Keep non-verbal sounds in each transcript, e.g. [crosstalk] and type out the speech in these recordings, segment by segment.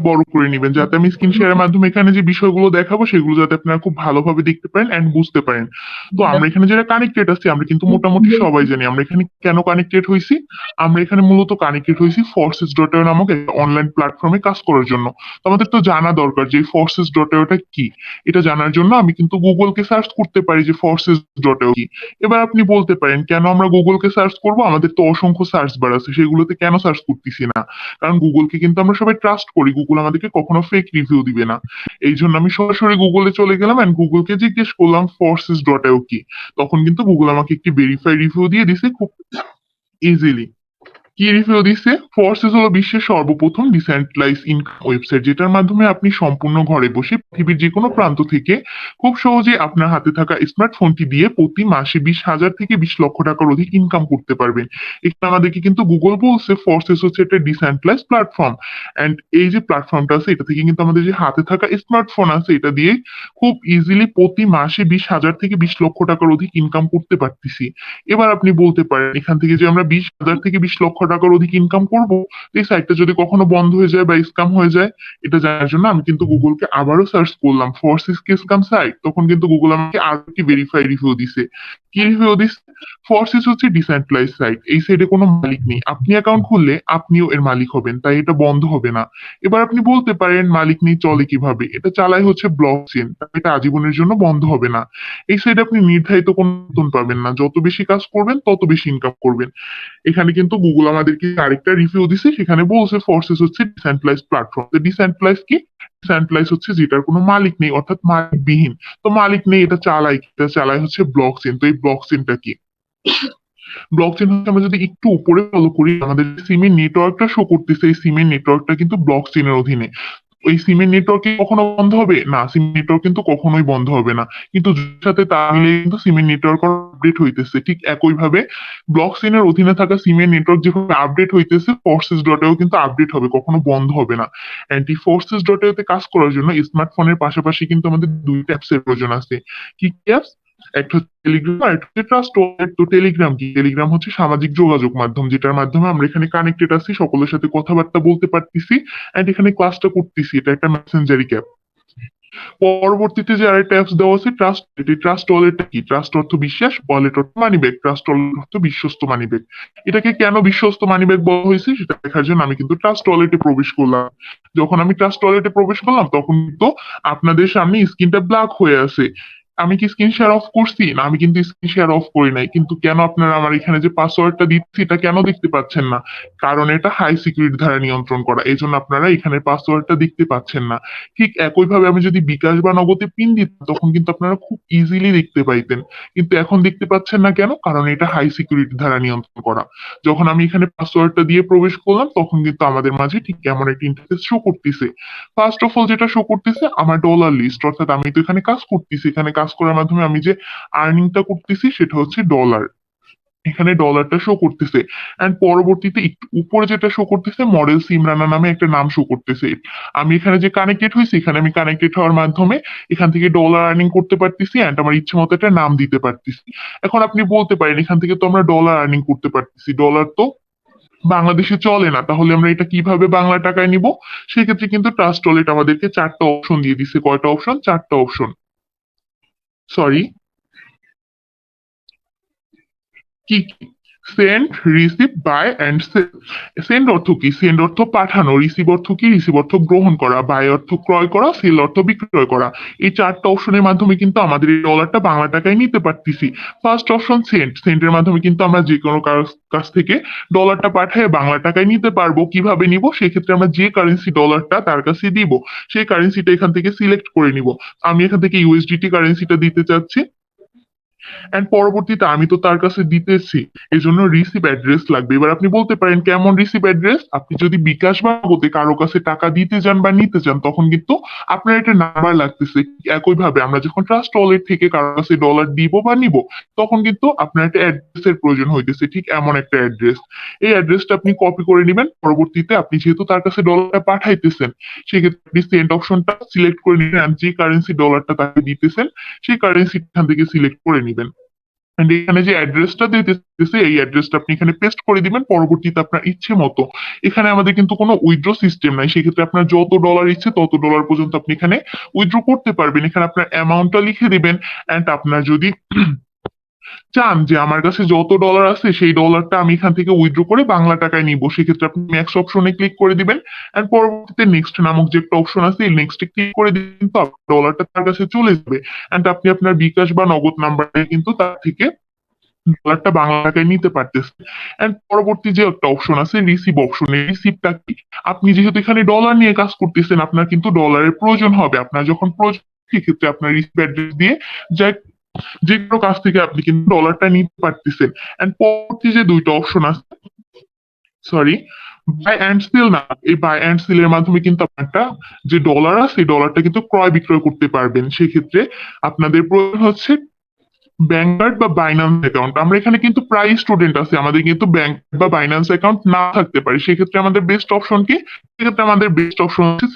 বড় করে নিবেন যাতে আমি স্ক্রিন শেয়ারের মাধ্যমে এখানে যে বিষয়গুলো দেখাবো সেগুলো যাতে আপনারা খুব ভালোভাবে দেখতে পারেন এন্ড বুঝতে পারেন। তো আমরা এখানে যারা কানেক্টেড আছি আমরা কিন্তু মোটামুটি সবাই জানি আমরা এখানে কেন কানেক্টেড হয়েছি আমরা এখানে মূলত কানেক্টেড হয়েছি ফোর্সেস ডট নামক অনলাইন প্ল্যাটফর্মে কাজ করার জন্য। তো আমাদের তো জানা দরকার যে ফোর্সেস ডট টা কি? এটা জানার জন্য আমি কিন্তু গুগলকে সার্চ করতে পারি যে ফোর্সেস ডট কি। এবার আপনি বলতে পারেন কেন আমরা গুগলকে সার্চ করব? আমাদের তো অসংখ্য সার্চ বার আছে সেগুলোতে কেন সার্চ করতেছি না? কারণ গুগলকে কিন্তু আমরা সবাই ট্রাস্ট করি গুগল আমাদেরকে কখনো ফেক রিভিউ দিবে না। এই জন্য আমি সরাসরি গুগলে চলে গেলাম অ্যান্ড গুগলকে জিজ্ঞেস করলাম ফোর্সেস ডট কি? তখন কিন্তু গুগল আমাকে একটি ভেরিফাই রিভিউ দিয়ে দিছে খুব ইজিলি কি রিভিউ দিচ্ছে ফোর্সেস হলো বিশ্বের সর্বপ্রথম ডিসেন্ট্রালাইজ ইনকাম ওয়েবসাইট যেটার মাধ্যমে আপনি সম্পূর্ণ ঘরে বসে পৃথিবীর যে কোনো প্রান্ত থেকে খুব সহজে আপনার হাতে থাকা স্মার্টফোনটি দিয়ে প্রতি মাসে বিশ হাজার থেকে বিশ লক্ষ টাকার অধিক ইনকাম করতে পারবেন। এখানে আমাদেরকে কিন্তু গুগল বলছে ফোর্সেস হচ্ছে একটা ডিসেন্ট্রালাইজ প্ল্যাটফর্ম এন্ড এই যে প্ল্যাটফর্মটা আছে, এটা থেকে কিন্তু আমাদের যে হাতে থাকা স্মার্টফোন আছে, এটা দিয়ে খুব ইজিলি প্রতি মাসে বিশ হাজার থেকে বিশ লক্ষ টাকার অধিক ইনকাম করতে পারতেছি। এবার আপনি বলতে পারেন, এখান থেকে যে আমরা বিশ হাজার থেকে বিশ লক্ষ টাকার অধিক ইনকাম করব, এই সাইটটা যদি কখনো বন্ধ হয়ে যায় বা স্ক্যাম হয়ে যায়, এটা জানার জন্য আমি কিন্তু গুগলকে আবারও সার্চ করলাম ফোর্সেস কে স্ক্যাম সাইট তখন কিন্তু গুগল আমাকে আরও একটি ভেরিফাই রিভিউ দিছে। কি রিভিউ দিছে? ফোর্সেস হচ্ছে ডিসেন্ট্রালাইজ সাইট এই সাইটে কোনো মালিক নেই। আপনি অ্যাকাউন্ট খুললে আপনিও এর মালিক হবেন, তাই এটা বন্ধ হবে না। এবার আপনি বলতে পারেন, মালিক নেই, চলে কীভাবে? এটা চালায় হচ্ছে ব্লক চেন এটা আজীবনের জন্য বন্ধ হবে না। এই সাইড আপনি নির্ধারিত কোনো পাবেন না। যত বেশি কাজ করবেন, তত বেশি ইনকাম করবেন। এখানে কিন্তু গুগল আমাদেরকে আরেকটা রিভিউ দিছে, সেখানে বলছে ফোর্সেস হচ্ছে ডিসেন্ট্রালাইজ প্ল্যাটফর্ম ডিসেন্ট্রালাইজ কি? ডিসেন্ট্রালাইজ হচ্ছে যেটার কোনো মালিক নেই, অর্থাৎ মালিকবিহীন। তো মালিক নেই, এটা চালায়? এটা চালায় হচ্ছে ব্লক চেন তো এই ব্লক চেনটা কি? ব্লক চেন হচ্ছে আমরা যদি একটু উপরে ফলো করি, আমাদের সিমের নেটওয়ার্কটা শো করতেছে, এই সিমের নেটওয়ার্কটা কিন্তু ব্লক চেনের অধীনে। ওই সিমের নেটওয়ার্ক কখনো বন্ধ হবে? না সিম নেটওয়ার্ক কিন্তু কখনোই বন্ধ হবে না। কিন্তু সাথে তা মিলে কিন্তু সিমের নেটওয়ার্ক আপডেট হইতেছে। ঠিক একই ভাবে ব্লক চেনের অধীনে থাকা সিমের নেটওয়ার্ক যেভাবে আপডেট হইতেছে ফোর্সেস ডটেও কিন্তু আপডেট হবে, কখনো বন্ধ হবে না। অ্যান্টি ফোর্সেস ডটেতে কাজ করার জন্য স্মার্টফোনের পাশাপাশি কিন্তু আমাদের দুইটা অ্যাপসের প্রয়োজন আছে। কি কি অ্যাপস একটা টেলিগ্রাম আর একটা ট্রাস্ট তো টেলিগ্রাম কি? টেলিগ্রাম হচ্ছে সামাজিক যোগাযোগ মাধ্যম, যেটার মাধ্যমে আমরা এখানে কানেক্টেড আছি, সকলের সাথে কথাবার্তা বলতে পারতেছি এন্ড এখানে ক্লাসটা করতেছি। এটা একটা মেসেঞ্জারি ক্যাপ পরবর্তীতে যে আরেকটা অ্যাপস দেওয়া আছে ট্রাস্ট এটি ট্রাস্ট ওয়ালেটটা কি? ট্রাস্ট অর্থ বিশ্বাস ওয়ালেট অর্থ মানিব্যাগ ট্রাস্ট ওয়ালেট অর্থ বিশ্বস্ত মানিব্যাগ এটাকে কেন বিশ্বস্ত মানিব্যাগ বলা হয়েছে সেটা দেখার জন্য আমি কিন্তু ট্রাস্ট ওয়ালেটে প্রবেশ করলাম। যখন আমি ট্রাস্ট ওয়ালেটে প্রবেশ করলাম, তখন তো আপনাদের সামনে স্ক্রিনটা ব্ল্যাক হয়ে আছে। আমি কি স্ক্রিন শেয়ার অফ করছি? না, আমি কিন্তু স্ক্রিন শেয়ার অফ করি নাই। কিন্তু কেন আপনারা আমার এখানে যে পাসওয়ার্ডটা দিচ্ছি, এটা কেন দেখতে পাচ্ছেন না? কারণ এটা হাই সিকিউরিটি দ্বারা নিয়ন্ত্রণ করা। এই জন্য আপনারা এখানে পাসওয়ার্ডটা দেখতে পাচ্ছেন না। ঠিক একইভাবে আমি যদি বিকাশ বা নগদে পিন দিতাম, তখন কিন্তু আপনারা খুব ইজিলি দেখতে পাইতেন। কিন্তু এখন দেখতে পাচ্ছেন না কেন? কারণ এটা হাই সিকিউরিটি দ্বারা নিয়ন্ত্রণ করা। যখন আমি এখানে পাসওয়ার্ডটা দিয়ে প্রবেশ করলাম, তখন কিন্তু আমাদের মাঝে ঠিক কেমন একটা ইন্টারফেস শো করতেছে। ফার্স্ট অফ অল যেটা শো করতেছে, আমার ডলার লিস্ট অর্থাৎ আমি তো এখানে কাজ করতেছি, এখানে কাজ করার মাধ্যমে আমি যে আর্নিংটা করতেছি সেটা হচ্ছে ডলার এখানে ডলারটা শো করতেছে। এন্ড পরবর্তীতে একটু উপরে যেটা শো করতেছে মডেল সিমরানা নামে একটা নাম শো করতেছে। আমি এখানে যে কানেক্টেড হয়েছি, এখানে আমি কানেক্টেড হওয়ার মাধ্যমে এখান থেকে ডলার আর্নিং করতে পারতেছি এন্ড আমার ইচ্ছে মতো একটা নাম দিতে পারতেছি। এখন আপনি বলতে পারেন, এখান থেকে তো আমরা ডলার আর্নিং করতে পারতেছি। ডলার তো বাংলাদেশে চলে না, তাহলে আমরা এটা কীভাবে বাংলা টাকায় নিব? সেক্ষেত্রে কিন্তু ট্রাস্ট ওয়ালেট আমাদেরকে চারটা অপশন দিয়ে দিছে। কয়টা অপশন চারটা অপশন সরি কি send receive buy sell send অর্থ কি? সেন্ড অর্থ পাঠানো রিসিভ অর্থ কি? রিসিভ অর্থ গ্রহণ করা বাই অর্থ ক্রয় করা সেল অর্থ বিক্রয় করা। এই চারটা অপশনের মাধ্যমে কিন্তু আমাদের এই ডলারটা বাংলা টাকায় নিতে পারতেছি। ফার্স্ট অপশন সেন্ড সেন্ডের মাধ্যমে কিন্তু আমরা যে কোনো কাছ থেকে ডলারটা পাঠিয়ে বাংলা টাকায় নিতে পারব। কীভাবে নিব? সেক্ষেত্রে আমরা যে কারেন্সি ডলারটা তার কাছে দিব, সেই কারেন্সিটা এখান থেকে সিলেক্ট করে নিব। আমি এখান থেকে ইউএসডিটি কারেন্সিটা দিতে চাচ্ছি। এন্ড পরবর্তীতে আমি তো তার কাছে দিতেছি। এই জন্য অ্যাড্রেস লাগবে। এবার আপনি বলতে পারেন, কেমন রিসিভ অ্যাড্রেস আপনি যদি বিকাশ বা নগদে কারও কাছে টাকা দিতে যান বা নিতে চান তখন কিন্তু আপনার একটা নাম্বার লাগতেছে। একই ভাবে আমরা যখন ট্রাস্ট ওয়ালেট থেকে কারও কাছে ডলার দিব বা নিব, তখন কিন্তু আপনার একটা অ্যাড্রেসের প্রয়োজন হইতেছে। ঠিক এমন একটা অ্যাড্রেস এই অ্যাড্রেসটা আপনি কপি করে নেবেন। পরবর্তীতে আপনি যেহেতু তার কাছে ডলারটা পাঠাইতেছেন, সেক্ষেত্রে আপনি সেন্ড অপশনটা সিলেক্ট করে নিবেন। যে কারেন্সি ডলারটা তাকে দিতেছেন, সেই কারেন্সি এখান থেকে সিলেক্ট করে নিবেন। And এখানে যে অ্যাড্রেসটা দিতেছে, এই অ্যাড্রেসটা আপনি এখানে পেস্ট করে দিবেন, পরবর্তীতে আপনার ইচ্ছে মতো। এখানে আমাদের কিন্তু কোনো উইথড্র সিস্টেম নাই, সেক্ষেত্রে আপনার যত ডলার ইচ্ছে তত ডলার পর্যন্ত আপনি এখানে উইথড্র করতে পারবেন। এখানে আপনার অ্যামাউন্টটা লিখে দিবেন অ্যান্ড আপনার যদি চান যে আমার কাছে যত ডলার আছে, সেই ডলারটা আমি এখান থেকে উইথড্র করে বাংলা টাকায় নিব। সেক্ষেত্রে আপনি ম্যাক্স অপশনে ক্লিক করে দিবেন এন্ড পরবর্তীতে নেক্সট নামক যে একটা অপশন আছে, এই নেক্সটে ক্লিক করে দিবেন, তো ডলারটা তার কাছে চলে যাবে। এন্ড আপনি আপনার বিকাশ বা নগদ নাম্বারে কিন্তু তার থেকে ডলারটা বাংলা টাকায় নিতে পারতেছেন। এন্ড পরবর্তী যে একটা অপশন আছে রিসিভ অপশন এই রিসিভটা কি? আপনি যেহেতু এখানে ডলার নিয়ে কাজ করতেছেন, আপনার কিন্তু ডলারের প্রয়োজন হবে। আপনার যখন প্রয়োজন, সেক্ষেত্রে আপনার রিসিভ অ্যাড্রেস দিয়ে যা যে কোনো কাছ থেকে আপনি কিন্তু ডলারটা নিতে পারতেছেন। এন্ড পরবর্তী যে দুইটা অপশন আছে সরি বাই অ্যান্ড সেল না, এই বাই অ্যান্ড সেল এর মাধ্যমে কিন্তু আপনারটা যে ডলার আছে সেই ডলারটা কিন্তু ক্রয় বিক্রয় করতে পারবেন। সেক্ষেত্রে আপনাদের প্রয়োজন হচ্ছে ব্যাংকার্ড বা বাইন্যান্স অ্যাকাউন্ট আমরা এখানে কিন্তু প্রায় স্টুডেন্ট আছে, আমাদের কিন্তু ব্যাংক বা বাইন্যান্স অ্যাকাউন্ট না থাকতে পারে। সেক্ষেত্রে আমাদের বেস্ট অপশন কি? সেক্ষেত্রে আমাদের বেস্ট অপশন হচ্ছে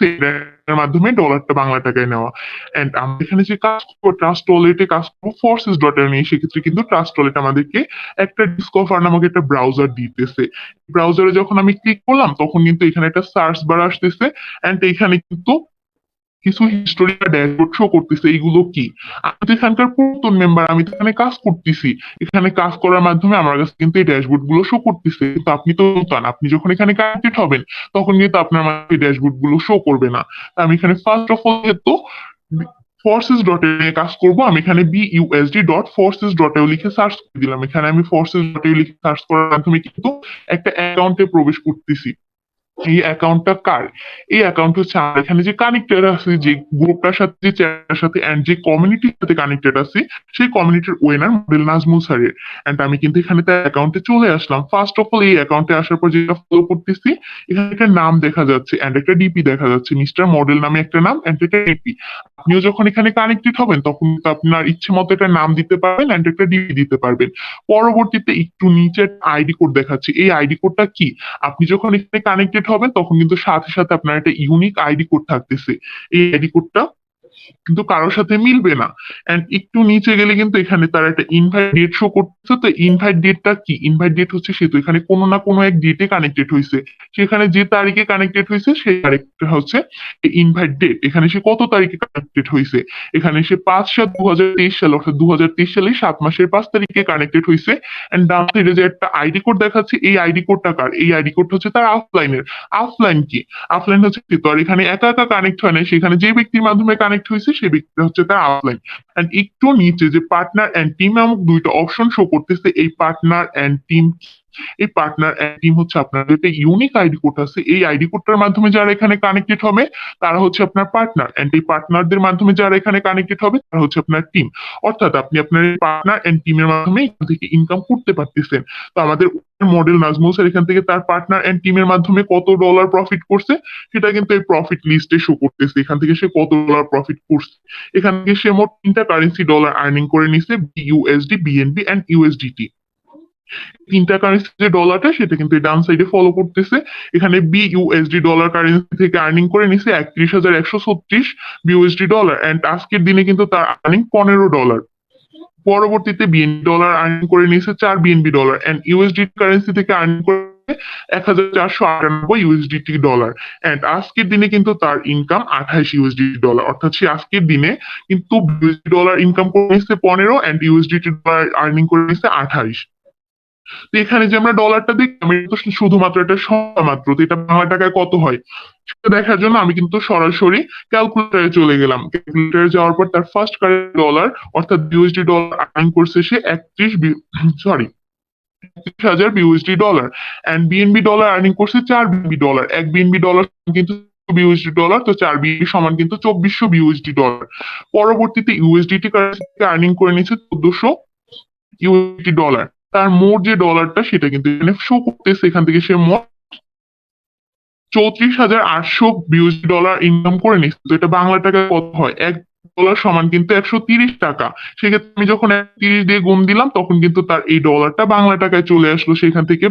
মাধ্যমে ডলারটা বাংলা টাকায় নেওয়া। এন্ড আমরা এখানে যে কাজ করব ট্রাস্ট ওয়ালেটে কাজ করব ফোর্সেস ডট নিয়ে সেক্ষেত্রে কিন্তু ট্রাস্ট ওয়ালেট আমাদেরকে একটা ডিসকভার নামক একটা ব্রাউজার দিতেছে। ব্রাউজারে যখন আমি ক্লিক করলাম, তখন কিন্তু এখানে একটা সার্চ বার আসতেছে। এন্ড এখানে কিন্তু কিছু হিস্টোরি বা ড্যাশবোর্ড শো করতেছে, এইগুলো কি? আমি তো এখানকার পুরাতন মেম্বার আমি তো এখানে কাজ করতেছি। এখানে কাজ করার মাধ্যমে আমার কাছে কিন্তু এই ড্যাশবোর্ডগুলো শো করতেছে। কিন্তু আপনি তো নতুন, আপনি যখন এখানে কানেক্টেড হবেন, তখন কিন্তু আপনার এই ড্যাশবোর্ডগুলো শো করবে না। তা আমি এখানে ফার্স্ট অফ অল যেহেতু ফোর্সেস ডট নিয়ে কাজ করব, আমি এখানে বিইউএসডি ডট ফোর্সেস ডট এও লিখে সার্চ করে দিলাম। এখানে আমি ফোর্সেস ডট এও লিখে সার্চ করার মাধ্যমে কিন্তু একটা অ্যাকাউন্টে প্রবেশ করতেছি। এই অ্যাকাউন্টটা কার? এই অ্যাকাউন্ট হচ্ছে আমার এখানে যে কানেক্টেড আছে, যে গ্রুপটার সাথে, যে চ্যানেলের সাথে এন্ড যে কমিউনিটির সাথে কানেক্টেড আছে, সেই কমিউনিটির ওয়েনার মডেল নাজমুল স্যারের। এন্ড আমি কিন্তু এখানে তার অ্যাকাউন্টে চলে আসলাম। ফার্স্ট অফ অল এই অ্যাকাউন্টে আসার পর যেটা ফলো করতেছি, এখানে একটা নাম দেখা যাচ্ছে এন্ড একটা ডিপি দেখা যাচ্ছে মিস্টার মডেল নামে একটা নাম এন্ড একটা ডিপি আপনিও যখন এখানে কানেক্টেড হবেন, তখন আপনার ইচ্ছে মতো একটা নাম দিতে পারবেন এন্ড একটা ডিবি দিতে পারবেন। পরবর্তীতে একটু নিচে আইডি কোড দেখাচ্ছে। এই আইডি কোডটা কি? আপনি যখন এখানে কানেক্টেড হবেন, তখন কিন্তু সাথে সাথে আপনার একটা ইউনিক আইডি কোড থাকতেছে। এই আইডি কোডটা কিন্তু কারোর সাথে মিলবে না। এন্ড একটু নিচে গেলে কিন্তু এখানে তার একটা ইনভাইট ডেট শো করতেছে। তো ইনভাইট ডেটটা কি? ইনভাইট ডেট হচ্ছে সে তো এখানে কোনো না কোনো এক ডেটে কানেক্টেড হয়েছে সেখানে যে তারিখে কানেক্টেড হয়েছে সেই তারিখটা হচ্ছে ইনভাইট ডেট এখানে সে কত তারিখে কানেক্টেড হয়েছে এখানে সে পাঁচ সাত দু হাজার তেইশ সাল, অর্থাৎ দু হাজার তেইশ সালে সাত মাসের পাঁচ তারিখে কানেক্টেড হয়েছে এন্ড ডান সাইডে যে একটা আইডি কোড দেখাচ্ছে, এই আইডি কোডটা কার? এই আইডি কোডটা হচ্ছে তার অফলাইনের অফলাইন কি? অফলাইন হচ্ছে তো আর এখানে একা একা কানেক্ট হয় না সেখানে যে ব্যক্তির মাধ্যমে কানেক্ট হয়েছে সেই ব্যক্তিটা হচ্ছে তার অফলাইন এন্ড একটু নিচে যে পার্টনার এন্ড টিম নামক দুইটা অপশন শো করতেছে, এই পার্টনার এন্ড টিম এই পার্টনার টিম হচ্ছে আপনার একটা ইউনিক আইডি কোড আছে, এই আইডি কোডটার মাধ্যমে যারা এখানে কানেক্টেড হবে, তারা হচ্ছে আপনার পার্টনার এন্ড এই পার্টনারদের মাধ্যমে যারা এখানে কানেক্টেড হবে, তারা হচ্ছে আপনার টিম অর্থাৎ আপনি আপনার পার্টনার এন্ড টিমের মাধ্যমে এখান থেকে ইনকাম করতে পারতেছেন। তো আমাদের মডেল নাজমুল স্যার এখান থেকে তার পার্টনার এন্ড টিমের মাধ্যমে কত ডলার প্রফিট করছে, সেটা কিন্তু এই প্রফিট লিস্টে শো করতেছে। এখান থেকে সে কত ডলার প্রফিট করছে? এখান থেকে সে মোট তিনটা কারেন্সি ডলার আর্নিং করে নিছে ইউএসডি বিএনবি এন্ড ইউএসডিটি তিনটা কারেন্সি যে ডলারটা সেটা কিন্তু ডান সাইডে ফলো করতেছে। এখানে বিইউএসডি ডলার কারেন্সি থেকে আর্নিং করে নিছে একত্রিশ হাজার একশো ছত্রিশ বিউএসডি ডলার এন্ড আজকের দিনে কিন্তু তার আর্নিং পনেরো ডলার পরবর্তীতে বিএনবি ডলার আর্নিং করে নিয়েছে চার BNB dollar and USD currency থেকে আর্নিং করে এক হাজার চারশো আটানব্বই ইউএসডিটি ডলার এন্ড আজকের দিনে কিন্তু তার ইনকাম আঠাইশ ইউএসডি ডলার অর্থাৎ সে আজকের দিনে কিন্তু ডলার ইনকাম করে নিচ্ছে পনেরো এন্ড ইউএসডিটি ডলার আর্নিং করে নিচ্ছে আঠাইশ। তো এখানে যে আমরা ডলারটা দেখলাম এটা তো শুধুমাত্র এটা মাত্র, তো এটা বাংলা টাকায় কত হয়? সেটা দেখার জন্য আমি কিন্তু সরাসরি ক্যালকুলেটারে চলে গেলাম। ক্যালকুলেটারে যাওয়ার পর তার ফার্স্ট কারেন্ট ডলার অর্থাৎ বিউএসডি ডলার আর্ন করছে সে একত্রিশ সরি একত্রিশ হাজার BUSD dollar and BNB dollar earning করছে চার বিএনবি ডলার এক বিএনবি ডলার কিন্তু বিউএসডি ডলার তো চার বিএনবি সমান কিন্তু চব্বিশশো বিউএসডি ডলার পরবর্তীতে ইউএসডিটি কারেন্সি আর্নিং করে নিয়েছে চোদ্দশো ইউএসডি ডলার তার মোট যে ডলারটা সেটা কিন্তু এখানে শো করতেছে। এখান থেকে সে মোট চৌত্রিশ হাজার আটশো বিউসি ডলার ইনকাম করে নিচ্ছে। তো এটা বাংলা টাকায় কত হয়। এক ডলার সমান কিন্তু একশো তিরিশ টাকা। সেক্ষেত্রে আমি যখন তিরিশ দিয়ে গুণ দিলাম, তখন কিন্তু তার এই ডলারটা বাংলা টাকায় চলে আসলো। সেখান থেকে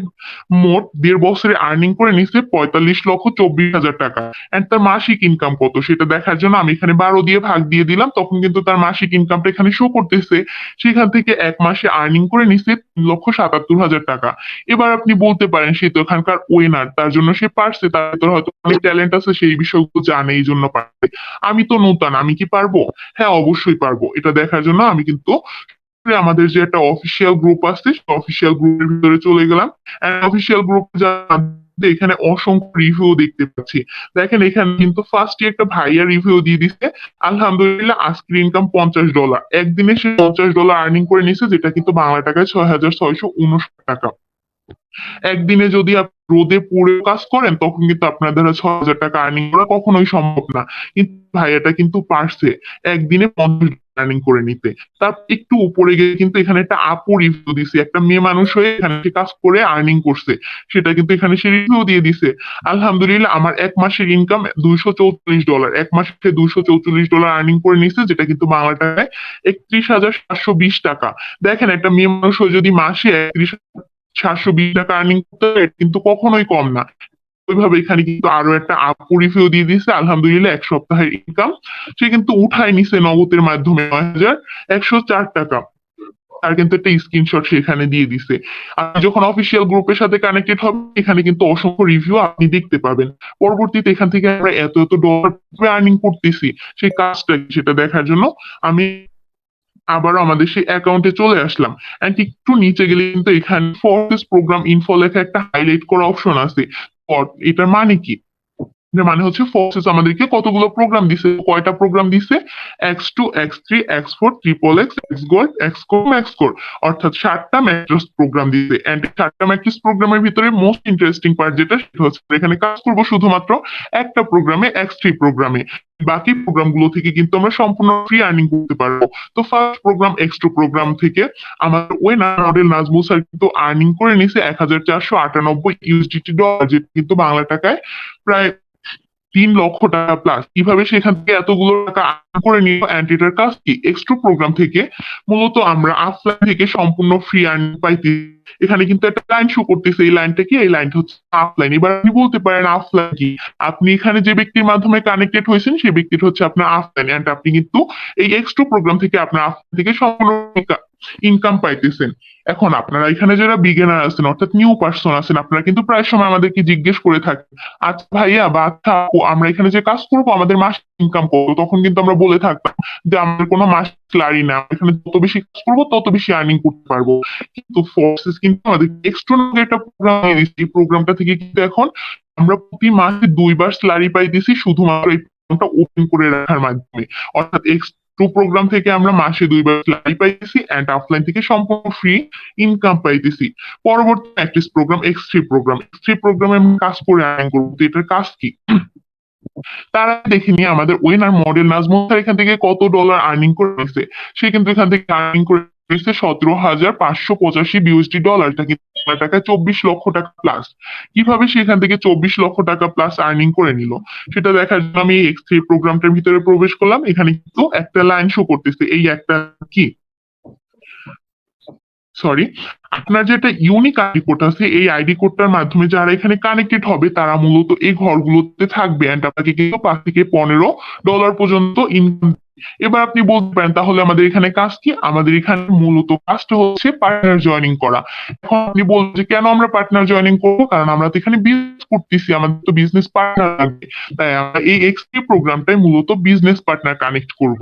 মোট দেড় বছরে আর্নিং করে নিচ্ছে পঁয়তাল্লিশ লক্ষ চব্বিশ হাজার টাকা। এন্ড তার মাসিক ইনকাম কত? সেটা দেখার জন্য আমি এখানে বারো দিয়ে ভাগ দিয়ে দিলাম, তখন কিন্তু তার মাসিক ইনকামটা এখানে শো করতেছে। সেখান থেকে এক মাসে আর্নিং করে নিচ্ছে তিন লক্ষ সাতাত্তর হাজার টাকা। এবার আপনি বলতে পারেন, সে তো এখানকার ওয়েনার তার জন্য সে পারছে, তার হয়তো অনেক ট্যালেন্ট আছে, সেই বিষয়গুলো জানে এই জন্য পারছে। আমি তো নতুন, আমি কি পারব? হ্যাঁ অবশ্যই পারব। এটা দেখার জন্য আমি কিন্তু আমাদের যে একটা অফিসিয়াল গ্রুপ আছে অফিসিয়াল গ্রুপের ভিতরে চলে গেলাম। অফিসিয়াল গ্রুপ এখানে অসংখ্য রিভিউ দেখতে পাচ্ছি। দেখেন, এখানে কিন্তু ফার্স্ট একটা ভাইয়া রিভিউ দিয়ে দিচ্ছে আলহামদুলিল্লাহ, আজকের ইনকাম পঞ্চাশ ডলার একদিনে সে পঞ্চাশ ডলার আর্নিং করে নিছে, যেটা কিন্তু বাংলা টাকায় ছয় হাজার ছয়শো উনষাট টাকা। একদিনে যদি আপনি রোদে পুড়ে কাজ করেন, তখন কিন্তু আপনার দ্বারা ছ হাজার টাকা আর্নিং করা কখনোই সম্ভব না। কিন্তু ভাইয়াটা কিন্তু পারছে। একদিনে পঞ্চাশ আর্নিং করে নিতে। তার একটু উপরে গিয়ে কিন্তু এখানে একটা আপু রিভিউ দিছে। একটা মেয়ে মানুষ হয়ে এখানে সে কাজ করে আর্নিং করছে। সেটা কিন্তু এখানে সে রিভিউ দিয়ে দিছে। আলহামদুলিল্লাহ, আমার এক মাসের ইনকাম দুইশো চৌত্রিশ ডলার এক মাসে দুইশো চৌত্রিশ ডলার আর্নিং করে নিছে, যেটা কিন্তু বাংলা টাকায় একত্রিশ হাজার সাতশো বিশ টাকা। দেখেন, একটা মেয়ে মানুষ হয়ে যদি মাসে একত্রিশ সাতশো বিশ টাকা আর্নিং করতে এটা কিন্তু কখনোই কম না। ওইভাবে এখানে কিন্তু আরও একটা আপু রিভিউ দিয়ে দিয়েছে, আলহামদুলিল্লাহ এক সপ্তাহের ইনকাম সে কিন্তু উঠায় নিছে নগদের মাধ্যমে নয় হাজার একশো চার টাকা। তার কিন্তু একটা স্ক্রিনশট সেখানে দিয়ে দিছে আপনি যখন অফিসিয়াল গ্রুপের সাথে কানেক্টেড হবে এখানে কিন্তু অসংখ্য রিভিউ আপনি দেখতে পাবেন। পরবর্তীতে এখান থেকে আমরা এত এত ডলার আর্নিং করতেছি, সেই কাজটা সেটা দেখার জন্য আমি আবারও আমাদের সেই অ্যাকাউন্টে চলে আসলাম। এন্ড একটু নিচে গেলে কিন্তু এখানে ফর দিস প্রোগ্রাম ইনফো লেখা একটা হাইলাইট করা অপশন আছে। এটার মানে কি? এটার মানে হচ্ছে ফোর্সেস আমাদেরকে কতগুলো প্রোগ্রাম দিছে? কয়টা প্রোগ্রাম দিছে? X two X three X four triple X X gold X com X core অর্থাৎ ষাটটা ম্যাট্রিক্স প্রোগ্রাম দিছে। এন্ড ষাটটা ম্যাট্রিক্স প্রোগ্রামের ভিতরে মোস্ট ইন্টারেস্টিং পার্ট যেটা, সেটা হচ্ছে এখানে কাজ করব শুধুমাত্র একটা প্রোগ্রামে এক্স থ্রি প্রোগ্রামে বাকি প্রোগ্রামগুলো থেকে কিন্তু আমরা সম্পূর্ণ ফ্রি আর্নিং করতে পারব। তো ফার্স্ট প্রোগ্রাম এক্সট্রা প্রোগ্রাম থেকে আমাদের ওয়েনার মডেল নাজমুল স্যার কিন্তু আর্নিং করে নিছে এক হাজার চারশো আটানব্বই ইউএসডিটি ডলার যেটা কিন্তু বাংলা টাকায় প্রায় তিন লক্ষ টাকা প্লাস কীভাবে সেখান থেকে এতগুলো টাকা earn করে নিল অ্যান্ড এটার কাজ কি এক্সট্রা প্রোগ্রাম থেকে মূলত আমরা আফলাইন থেকে সম্পূর্ণ ফ্রি আর্নিং পাইতে এখানে কিন্তু একটা লাইন শো করতেছে। এই লাইনটা কি? এই লাইনটা হচ্ছে আফলাইন এবার আপনি বলতে পারেন আফলাইন কি? আপনি এখানে যে ব্যক্তির মাধ্যমে কানেক্টেড হয়েছেন, সেই ব্যক্তিটা হচ্ছে আপনার আফলাইন অ্যান্ড আপনি কিন্তু এই এক্সট্রা প্রোগ্রাম থেকে আপনার আফলাইন থেকে সম্পূর্ণ ইনকাম পাইতেছেন। এখন আপনারা এখানে যারা বিগিনার আছেন, অর্থাৎ নিউ পার্সন আছেন, আপনারা কিন্তু প্রায় সময় আমাদেরকে জিজ্ঞেস করে থাকেন আচ্ছা ভাইয়া বা আচ্ছা আমরা এখানে যে কাজ করব, আমাদের মাস ইনকাম কত? তখন কিন্তু আমরা বলে থাকতাম যে, আমাদের কোনো মাস স্যালারি না এখানে যত বেশি কাজ করব, তত বেশি আর্নিং করতে পারব। কিন্তু ফোর্সেস কিন্তু আমাদের এক্সট্রা একটা প্রোগ্রাম এই প্রোগ্রামটা থেকে কিন্তু এখন আমরা প্রতি মাসে দুইবার স্যালারি পাইতেছি, শুধুমাত্র এই প্রোগ্রামটা ওপেন করে রাখার মাধ্যমে। অর্থাৎ টু প্রোগ্রাম থেকে আমরা মাসে দুইবার স্যালারি পাইতেছি অ্যান্ড অফলাইন থেকে সম্পূর্ণ ফ্রি ইনকাম পাইতেছি। পরবর্তী practice program X three program X three প্রোগ্রামে আমরা কাজ করে আর্ন করব। তো এটার কাজ কি? তারা দেখে নিয়ে আমাদের ওয়েনার মডেল নাজমুল স্যার এখান থেকে কত ডলার আর্নিং করেছে সে কিন্তু এখান থেকে আর্নিং করে সতেরো হাজার পাঁচশো পঁচাশি বিউএসডি ডলার এটা কিন্তু বাংলা টাকায় চব্বিশ লক্ষ টাকা প্লাস কীভাবে সে এখান থেকে চব্বিশ লক্ষ টাকা প্লাস আর্নিং করে নিল? সেটা দেখার জন্য আমি এক্স থ্রি প্রোগ্রামটার ভিতরে প্রবেশ করলাম। এখানে কিন্তু একটা লাইন শো করতেছে। এই একটা কি? সরি আপনার যেটা ইউনিক আইডি কোড আছে, এই আইডি কোডটার মাধ্যমে যারা এখানে কানেক্টেড হবে, তারা মূলত এই ঘরগুলোতে থাকবে। এন্ড আপনাকে কিন্তু পাঁচ থেকে পনেরো ডলার পর্যন্ত ইনকাম এবার আপনি বলতে পারেন, তাহলে আমাদের এখানে কাজ কি আমাদের এখানে মূলত কাজটা হচ্ছে পার্টনার জয়েনিং করা। এখন আপনি বলছেন যে কেন আমরা পার্টনার জয়েনিং করব? কারণ আমরা তো এখানে বিজনেস করতেছি, আমাদের তো বিজনেস পার্টনার লাগবে। তাই আমরা এই এক্সপি প্রোগ্রামটাই মূলত বিজনেস পার্টনার কানেক্ট করব।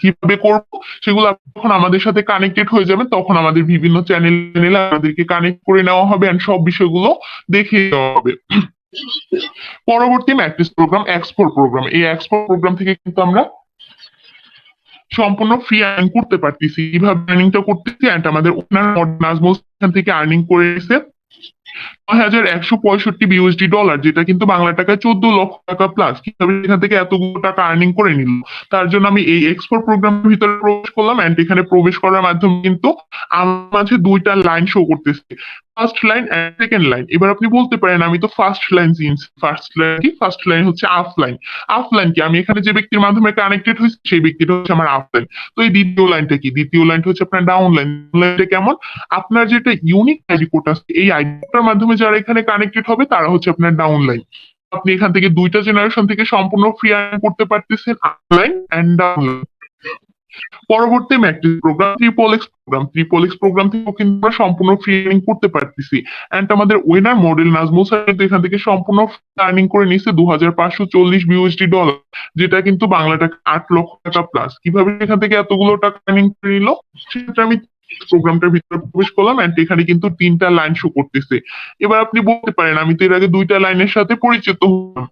কীভাবে করব? সেগুলো যখন আমাদের সাথে কানেক্টেড হয়ে যাবেন, তখন আমাদের বিভিন্ন চ্যানেল চ্যানেলে আমাদেরকে কানেক্ট করে নেওয়া হবে এন্ড সব বিষয়গুলো দেখিয়ে দেওয়া হবে। পরবর্তী ম্যাট্রিক্স প্রোগ্রাম এক্সপোর্ট প্রোগ্রাম এই এক্সপোর্ট প্রোগ্রাম থেকে কিন্তু আমরা সম্পূর্ণ ফ্রি আর্নিং করতে পারতেছি। কীভাবে আর্নিংটা করতেছি এন্ড আমাদের ওনার নাজমুল থেকে আর্নিং করে হাজার একশো পঁয়ষট্টি বিউএসডি ডলার যেটা কিন্তু বাংলা টাকায় চোদ্দ লক্ষ টাকা প্লাস কীভাবে এখান থেকে এতগুলো টাকা আর্নিং করে নিল? তার জন্য আমি এই এক্সপোর্ট প্রোগ্রামের ভিতরে প্রবেশ করলাম অ্যান্ড এখানে প্রবেশ করার মাধ্যমে কিন্তু আমার মাঝে দুইটা লাইন শো করতেছে। ফার্স্ট লাইন সেকেন্ড লাইন এবার আপনি বলতে পারেন, আমি তো ফার্স্ট লাইন ফার্স্ট লাইন কি? ফার্স্ট লাইন হচ্ছে আফ লাইন আফ লাইন কি? আমি এখানে যে ব্যক্তির মাধ্যমে কানেক্টেড হয়েছি, সেই ব্যক্তিটা হচ্ছে আমার আফ লাইন তো এই দ্বিতীয় লাইনটা কি? দ্বিতীয় লাইনটা হচ্ছে আপনার ডাউন লাইন লাইনটা কেমন? আপনার যেটা ইউনিক আইডি কোড আছে, এই আইডি কোডটার মাধ্যমে যারা এখানে কানেক্টেড হবে, তারা হচ্ছে আপনার ডাউন লাইন আপনি এখান থেকে দুইটা জেনারেশন থেকে সম্পূর্ণ ফ্রি আর্ন করতে পারতেছেন আপ লাইন এন্ড পরবর্তী matrix program triple X program triple X program থেকেও কিন্তু আমরা সম্পূর্ণ ফ্রি আর্নিং করতে পারতেছি। এন্ড আমাদের উইনার মডেল নাজমুল স্যার কিন্তু এখান থেকে সম্পূর্ণ আর্নিং করে নিচ্ছে দু হাজার পাঁচশো চল্লিশ বিউএসডি ডলার যেটা কিন্তু বাংলা টাকা আট লক্ষ টাকা প্লাস কীভাবে এখান থেকে এতগুলো টাকা আর্নিং করে নিল? সেটা আমি প্রোগ্রামটার ভিতরে প্রবেশ করলাম এন্ড এখানে কিন্তু তিনটা লাইন শো করতেছে। এবার আপনি বলতে পারেন, আমি তো এর আগে দুইটা লাইনের সাথে পরিচিত হলাম।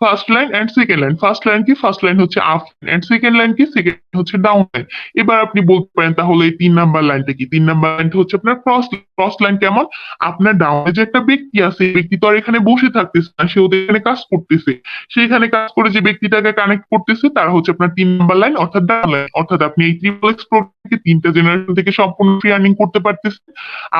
First line and second line first line কি? ফার্স্ট লাইন হচ্ছে আপ এন্ড সেকেন্ড লাইন কি? সেকেন্ড হচ্ছে ডাউন লাইন এবার আপনি বলতে পারেন, তাহলে এই তিন নাম্বার লাইনটা কি? তিন নাম্বার লাইনটা হচ্ছে আপনার ক্রস ক্রস লাইন কেমন? আপনার ডাউনে যে একটা ব্যক্তি আছে ব্যক্তি তো আর এখানে বসে থাকতেছে না, সে ওদের এখানে কাজ করতেছে। সে এখানে কাজ করে যে ব্যক্তিটাকে কানেক্ট করতেছে, তারা হচ্ছে আপনার তিন নাম্বার লাইন অর্থাৎ ডাউন লাইন অর্থাৎ আপনি এই ট্রিপল এক্স থেকে তিনটা জেনারেশন থেকে সম্পূর্ণ ফ্রি আর্নিং করতে পারতেছে।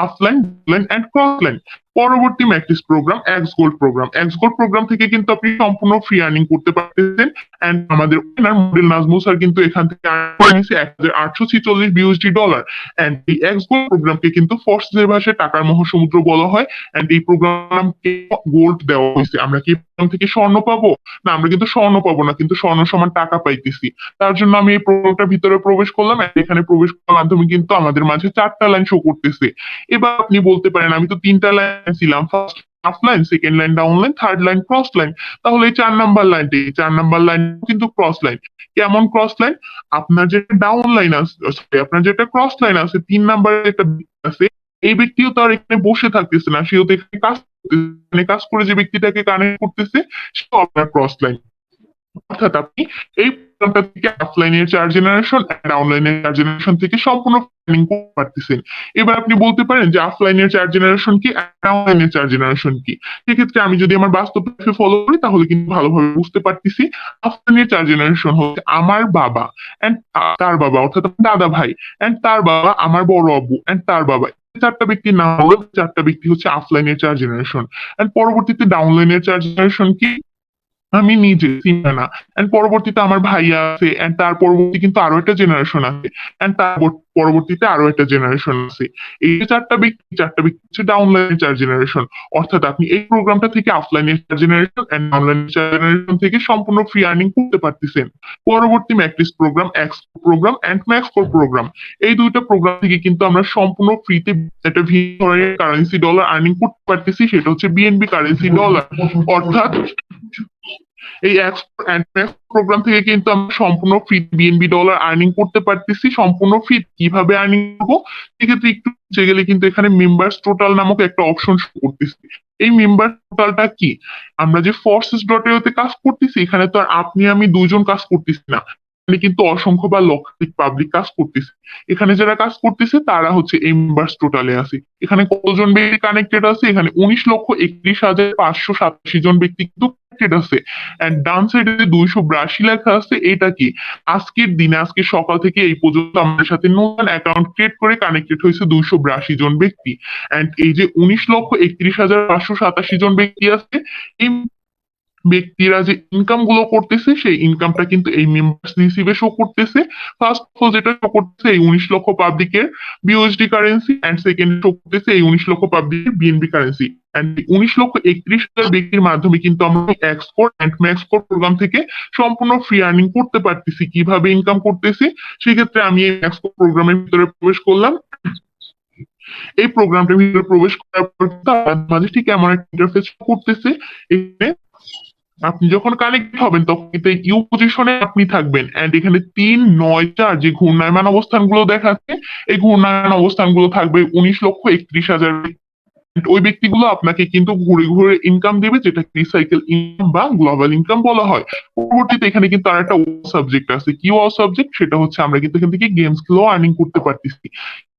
Up line line and cross line পরবর্তী matrix program X gold program X gold program থেকে কিন্তু আপনি সম্পূর্ণ ফ্রি আর্নিং করতে পারতেছেন। এন্ড আমাদের উইনার মডেল নাজমুল স্যার কিন্তু এখান থেকে করে এক হাজার আটশো ছিচল্লিশ বিউএসডি ডলার এই এক্স গোল্ড প্রোগ্রামকে কিন্তু ভাষায় টাকার মহাসমুদ্র বলা হয় এই প্রোগ্রামকে গোল্ড দেওয়া হয়েছে। আমরা কি প্রোগ্রাম থেকে স্বর্ণ পাবো? না, আমরা কিন্তু স্বর্ণ পাবো না, কিন্তু স্বর্ণ সমান টাকা পাইতেছি। তার জন্য আমি এই প্রোগ্রামটার ভিতরে প্রবেশ করলাম এখানে প্রবেশ করার মাধ্যমে কিন্তু আমাদের মাঝে চারটা লাইন শো করতেছে। এবার আপনি বলতে পারেন, আমি তো তিনটা লাইন ছিলাম। First half line second line down line third line cross line তাহলে এই চার নাম্বার লাইনটি চার নাম্বার লাইন কিন্তু ক্রস লাইন কেমন ক্রস লাইন আপনার যেটা ডাউন লাইন আছে আপনার যেটা ক্রস লাইন আছে, তিন নাম্বার যেটা আছে, এই ব্যক্তিও তো আর এখানে বসে থাকতেছে না, সেও তো এখানে কাজ এখানে কাজ করে যে ব্যক্তিটাকে কানেক্ট করতেছে, সেও আপনার ক্রস লাইন অর্থাৎ আপনি এই প্রোগ্রামটা থেকে অফলাইনের জেনারেশন জেনারেশন থেকে সম্পূর্ণ পারতেছেন। এবার আপনি বলতে পারেন যে জেনারেশন কি জেনারেশন কি? সেক্ষেত্রে আমি যদি আমার বাস্তব ফলো করি, তাহলে কিন্তু ভালোভাবে বুঝতে পারতেছি অফলাইনের চার জেনারেশন হচ্ছে আমার বাবা এন্ড তার বাবা, অর্থাৎ দাদা ভাই এন্ড তার বাবা, আমার বড় আব্বু এন্ড তার বাবা। চারটা ব্যক্তির নাম হলো চারটা ব্যক্তি হচ্ছে অফলাইনের চার জেনারেশন এন্ড পরবর্তীতে ডাউনলাইনের চার জেনারেশন কি? আমি নিজে না। এন্ড পরবর্তীতে আমার ভাইয়া আছে এন্ড তার পরবর্তী কিন্তু আরও একটা জেনারেশন আছে। এন্ড তার পরবর্তীতে আরও একটা জেনারেশন আছে। এই যে চারটা ব্যক্তি চারটা ব্যক্তি হচ্ছে ডাউনলাইনের চার জেনারেশন অর্থাৎ আপনি এই প্রোগ্রামটা থেকে অফলাইনের চার জেনারেশন এন্ড অনলাইনের চার জেনারেশন থেকে সম্পূর্ণ ফ্রি আর্নিং করতে পারতেছেন। পরবর্তী matrix program X program and max program এই দুইটা প্রোগ্রাম থেকে কিন্তু আমরা সম্পূর্ণ ফ্রিতে একটা ধরনের কারেন্সি ডলার আর্নিং করতে পারতেছি, সেটা হচ্ছে বিএনবি কারেন্সি ডলার অর্থাৎ এই প্রোগ্রাম থেকে কিন্তু আমরা সম্পূর্ণ ফ্রি বিএনবি ডলার আর্নিং করতে পারতেছি। সম্পূর্ণ ফ্রি কীভাবে আর্নিং করব? সেক্ষেত্রে একটু নিচে গেলে কিন্তু এখানে মেম্বার্স টোটাল নামক একটা অপশন শো করতেছি। এই মেম্বার টোটালটা কি? আমরা যে ফোর্সেস ডট এতে কাজ করতেছি, এখানে তো আর আপনি আমি দুইজন কাজ করতেছি না। এখানে কিন্তু অসংখ্য বা লক্ষাধিক পাবলিক কাজ করতেছে। এখানে যারা কাজ করতেছে, তারা হচ্ছে এই মেম্বার্স টোটালে আছে। এখানে কতজন ব্যক্তি কানেক্টেড আছে? এখানে উনিশ লক্ষ একত্রিশ হাজার পাঁচশো সাতাশি জন ব্যক্তি কিন্তু কানেক্টেড আছে। এন্ড ডান সাইডে দুইশো বিরাশি লেখা আছে, এটা কি? আজকের দিনে আজকে সকাল থেকে এই পর্যন্ত আমাদের সাথে নতুন অ্যাকাউন্ট ক্রিয়েট করে কানেক্টেড হয়েছে দুইশো বিরাশি জন ব্যক্তি। এন্ড এই যে উনিশ লক্ষ একত্রিশ হাজার পাঁচশো সাতাশি জন ব্যক্তি আছে ব্যক্তিরা যে ইনকামগুলো করতেছে, সেই ইনকামটা কিন্তু এই মেম্বার্স হিসেবে শো করতেছে। ফার্স্ট অফ অল যেটা শো করতেছে, এই উনিশ লক্ষ পাবলিকের BUSD currency and second show করতেছে এই উনিশ লক্ষ পাবলিকের বিএনবি কারেন্সি উনিশ লক্ষ একত্রিশ হাজার ব্যক্তির মাধ্যমে কিন্তু আমরা এক্সপোর্ট এন্ড ম্যাক্সপোর্ট প্রোগ্রাম থেকে সম্পূর্ণ ফ্রি আর্নিং করতে পারতেছি। কীভাবে ইনকাম করতেছি? সেক্ষেত্রে আমি এই এক্সপোর্ট প্রোগ্রামের ভিতরে প্রবেশ করলাম। এই প্রোগ্রামটার ভিতরে প্রবেশ করার পর মাঝে ঠিক এমন একটা ইন্টারফেস করতেছে। এখানে আপনি যখন কানেক্ট হবেন, তখন কিন্তু ইউ পজিশনে আপনি থাকবেন। এন্ড এখানে তিন, নয়, চার যে ঘূর্ণায়মান অবস্থানগুলো দেখাচ্ছে, এই ঘূর্ণায়মান অবস্থানগুলো থাকবে উনিশ লক্ষ একত্রিশ হাজার। ওই ব্যক্তিগুলো আপনাকে কিন্তু ঘুরে ঘুরে ইনকাম দেবে, যেটা রিসাইকেল ইনকাম বা গ্লোবাল ইনকাম বলা হয়। পরবর্তীতে এখানে কিন্তু আর একটা সাবজেক্ট আছে। কি ও সাবজেক্ট সেটা হচ্ছে আমরা কিন্তু এখান থেকে গেমসগুলো আর্নিং করতে পারতেছি।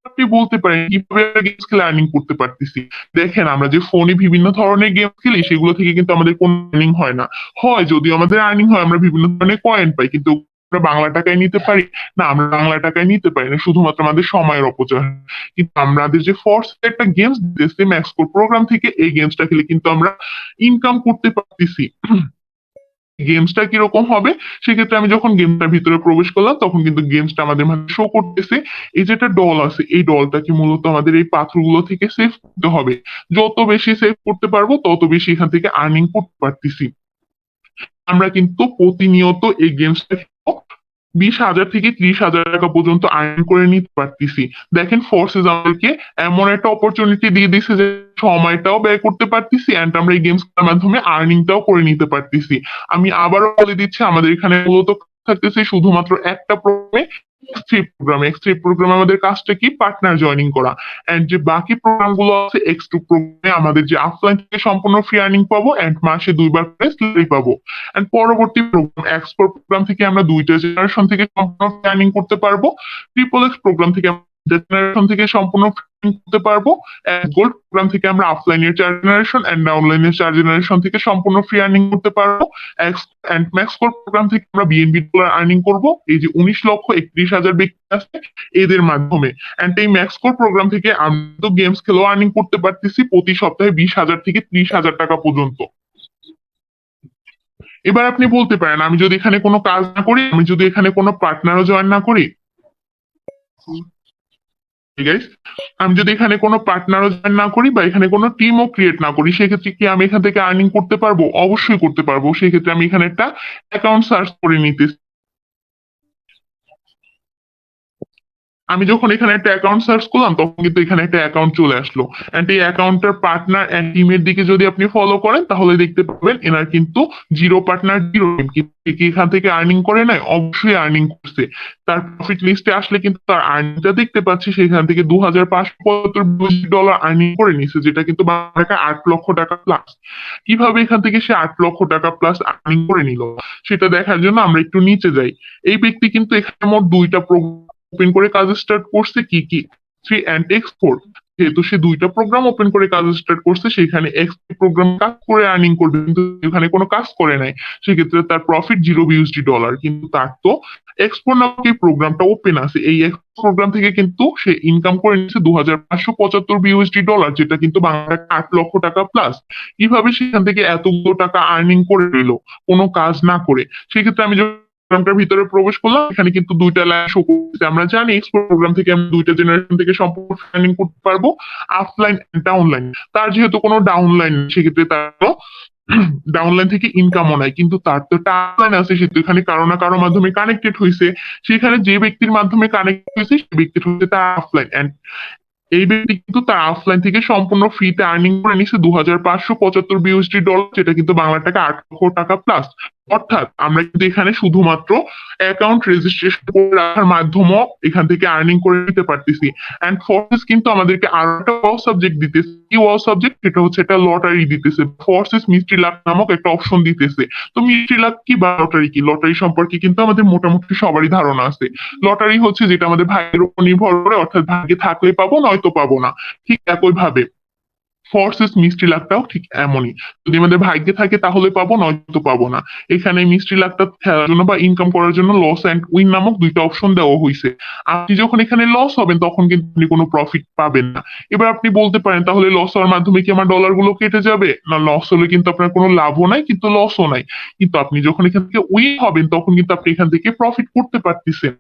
আপনি বলতে পারেন, কীভাবে গেমস খেলে আর্নিং করতে পারতেছি? দেখেন, আমরা যে ফোনে বিভিন্ন ধরনের গেম খেলি, সেগুলো থেকে কিন্তু আমাদের কোনো আর্নিং হয় না। হয় যদিও আমাদের আর্নিং হয়, আমরা বিভিন্ন ধরনের কয়েন পাই, কিন্তু আমরা বাংলা টাকায় নিতে পারি? না, আমরা বাংলা টাকায় নিতে পারি না, শুধুমাত্র আমাদের সময়ের অপচয়। কিন্তু আমাদের যে ফোর্স একটা গেমস দিতেছে ম্যাক্সকোর প্রোগ্রাম থেকে এই গেমসটা খেলে কিন্তু আমরা ইনকাম করতে পারতেছি। গেমসটা কীরকম হবে, সেক্ষেত্রে আমি যখন গেমটার ভিতরে প্রবেশ করলাম, তখন কিন্তু গেমসটা আমাদের মাঝে শো করতেছে। এই যেটা ডল আছে, এই ডলটাকে মূলত আমাদের এই পাথরগুলো থেকে সেভ করতে হবে। যত বেশি সেভ করতে পারব, তত বেশি এখান থেকে আর্নিং করতে পারতেছি। আমরা কিন্তু প্রতিনিয়ত এই গেমসটা বিশ হাজার থেকে ত্রিশ হাজার টাকা পর্যন্ত আর্ন করে নিতে পারতেছি। দেখেন ফোর্সেস আমাদেরকে এমন একটা অপরচুনিটি দিয়ে দিচ্ছে যে সময়টাও ব্যয় করতে পারতেছি এন্ড আমরা এই গেমস খেলার মাধ্যমে আর্নিংটাও করে নিতে পারতেছি। আমি আবারও বলে দিচ্ছি, আমাদের এখানে মূলত থাকতেছে শুধুমাত্র একটা প্রোগ্রামে এক্স প্রোগ্রাম এক্স প্রোগ্রাম আমাদের কাজটা কি? পার্টনার জয়নিং করা। এন্ড যে বাকি প্রোগ্রামগুলো আছে এক্স টু প্রোগ্রামে আমাদের যে অফলাইন থেকে সম্পূর্ণ ফ্রি আর্নিং পাবো এন্ড মাসে দুইবার করে স্যালারি পাবো। এন্ড পরবর্তী প্রোগ্রাম এক্সপোর্ট প্রোগ্রাম থেকে আমরা দুইটা জেনারেশন থেকে সম্পূর্ণ ফ্রি আর্নিং করতে পারব। ট্রিপল এক্স প্রোগ্রাম থেকে জেনারেশন থেকে সম্পূর্ণ করতে পারব। গোল্ড প্রোগ্রাম থেকে আমরা অফলাইনের চার জেনারেশন এন্ড ডাউনলাইনের চার জেনারেশন থেকে সম্পূর্ণ ফ্রি আর্নিং করতে পারব। এন্ড ম্যাক্স কোর প্রোগ্রাম থেকে আমরা বিএনবি ডলার আর্নিং করব। এই যে উনিশ লক্ষ একত্রিশ হাজার ব্যক্তি আছে এদের মাধ্যমে। এন্ড এই ম্যাক্স কোর প্রোগ্রাম থেকে আমরা তো গেমস খেলেও আর্নিং করতে পারতেছি প্রতি সপ্তাহে বিশ হাজার থেকে ত্রিশ হাজার টাকা পর্যন্ত। এবার আপনি বলতে পারেন, আমি যদি এখানে কোনো কাজ না করি, আমি যদি এখানে কোনো পার্টনারও জয়েন না করি? গাইস আমি যদি এখানে কোনো পার্টনারও জয়েন না করি বা এখানে কোনো টিমও ক্রিয়েট না করি, সেক্ষেত্রে কি আমি এখান থেকে আর্নিং করতে পারব? অবশ্যই করতে পারব। সেক্ষেত্রে আমি এখানে একটা অ্যাকাউন্ট সার্চ করে নিতে আমি যখন এখানে একটা অ্যাকাউন্ট সার্চ করলাম, তখন কিন্তু এখানে একটা অ্যাকাউন্ট চলে আসলো। এন্ড এই অ্যাকাউন্টের পার্টনার এন্ড টিমের দিকে যদি আপনি ফলো করেন, তাহলে দেখতে পাবেন এনার কিন্তু জিরো পার্টনার জিরো কি এখান থেকে আর্নিং করে নাই? অবশ্যই আর্নিং করছে। তার প্রফিট লিস্টে আসলে কিন্তু তার আর্নিংটা দেখতে পাচ্ছি, সেখান থেকে দু হাজার পাঁচশো পঁচাত্তর ডলার আর্নিং করে নিছে যেটা কিন্তু টাকা আট লক্ষ টাকা প্লাস কীভাবে এখান থেকে সে আট লক্ষ টাকা প্লাস আর্নিং করে নিল, সেটা দেখার জন্য আমরা একটু নিচে যাই। এই ব্যক্তি কিন্তু এখানে মোট দুইটা প্রোগ্রাম ওপেন করে কাজ স্টার্ট করছে কি কি? থ্রি অ্যান্ড এক্স ফোর যেহেতু সে দুইটা প্রোগ্রাম ওপেন করে কাজ স্টার্ট করছে সেখানে এক্স প্রোগ্রাম কাজ করে আর্নিং করবে, কিন্তু এখানে কোনো কাজ করে নাই। সেক্ষেত্রে তার প্রফিট জিরো বিউএসডি ডলার কিন্তু তার তো এক্সপোর নামক এই প্রোগ্রামটা ওপেন আছে। এই প্রোগ্রাম থেকে কিন্তু সে ইনকাম করে নিচ্ছে দু হাজার পাঁচশো পঁচাত্তর বিউএসডি ডলার যেটা কিন্তু বাংলা আট লক্ষ টাকা প্লাস কীভাবে সেখান থেকে এতগুলো টাকা আর্নিং করে নিল, কোনো কাজ না করে। সেক্ষেত্রে আমি প্রোগ্রামটার ভিতরে প্রবেশ করলাম। এখানে কিন্তু দুইটা লাইন শো করতেছে। আমরা জানি এক্সপোর্ট প্রোগ্রাম থেকে আমরা দুইটা জেনারেশন থেকে সম্পূর্ণ ট্রেনিং করতে পারব অফলাইন ডাউনলাইন তার যেহেতু কোনো ডাউনলাইন সেক্ষেত্রে তার ডাউনলাইন থেকে ইনকামও নাই। কিন্তু তার তো টাইমলাইন আছে সে তো এখানে কারও না কারও মাধ্যমে কানেক্টেড হয়েছে সেখানে যে ব্যক্তির মাধ্যমে কানেক্ট হয়েছে সে ব্যক্তি হচ্ছে তার অফলাইন এন্ড এই ব্যক্তি কিন্তু তার অফলাইন থেকে সম্পূর্ণ ফ্রিতে আর্নিং করে নিচ্ছে দু হাজার পাঁচশো পঁচাত্তর বিউএসডি ডলার যেটা কিন্তু বাংলা টাকা আট লক্ষ টাকা প্লাস অর্থাৎ আমরা কিন্তু এখানে শুধুমাত্র অ্যাকাউন্ট রেজিস্ট্রেশন করে রাখার মাধ্যমেও এখান থেকে আর্নিং করে নিতে পারতেছি। অ্যান্ড ফোর্সেস কিন্তু আমাদেরকে আরও একটা ওয়াও সাবজেক্ট দিতেছে। কি ওয়াও সাবজেক্ট সেটা হচ্ছে একটা লটারি দিতেছে। ফোর্সেস মিস্ট্রি লাখ নামক একটা অপশন দিতেছে। তো মিস্ট্রি লাখ কি বা লটারি কি? লটারি সম্পর্কে কিন্তু আমাদের মোটামুটি সবারই ধারণা আছে। লটারি হচ্ছে যেটা আমাদের ভাগ্যের উপর নির্ভর করে, অর্থাৎ ভাগ্যে থাকলে পাবো, নয়তো পাবো না। ঠিক একই ভাবে ফোর্সেস মিষ্টি লাখটাও ঠিক এমনই। যদি আমাদের ভাগ্যে থাকে, তাহলে পাবো, নয়তো পাবো না। এখানে মিষ্টি লাখটা খেলার জন্য বা ইনকাম করার জন্য লস অ্যান্ড উইন নামক দুইটা অপশন দেওয়া হয়েছে আপনি যখন এখানে লস হবেন, তখন কিন্তু আপনি কোনো প্রফিট পাবেন না। এবার আপনি বলতে পারেন, তাহলে লস হওয়ার মাধ্যমে কি আমার ডলারগুলো কেটে যাবে? না লস হলে কিন্তু আপনার কোনো লাভও নাই, কিন্তু লসও নাই। কিন্তু আপনি যখন এখান থেকে উইন হবেন, তখন কিন্তু আপনি এখান থেকে প্রফিট করতে পারতেছেন।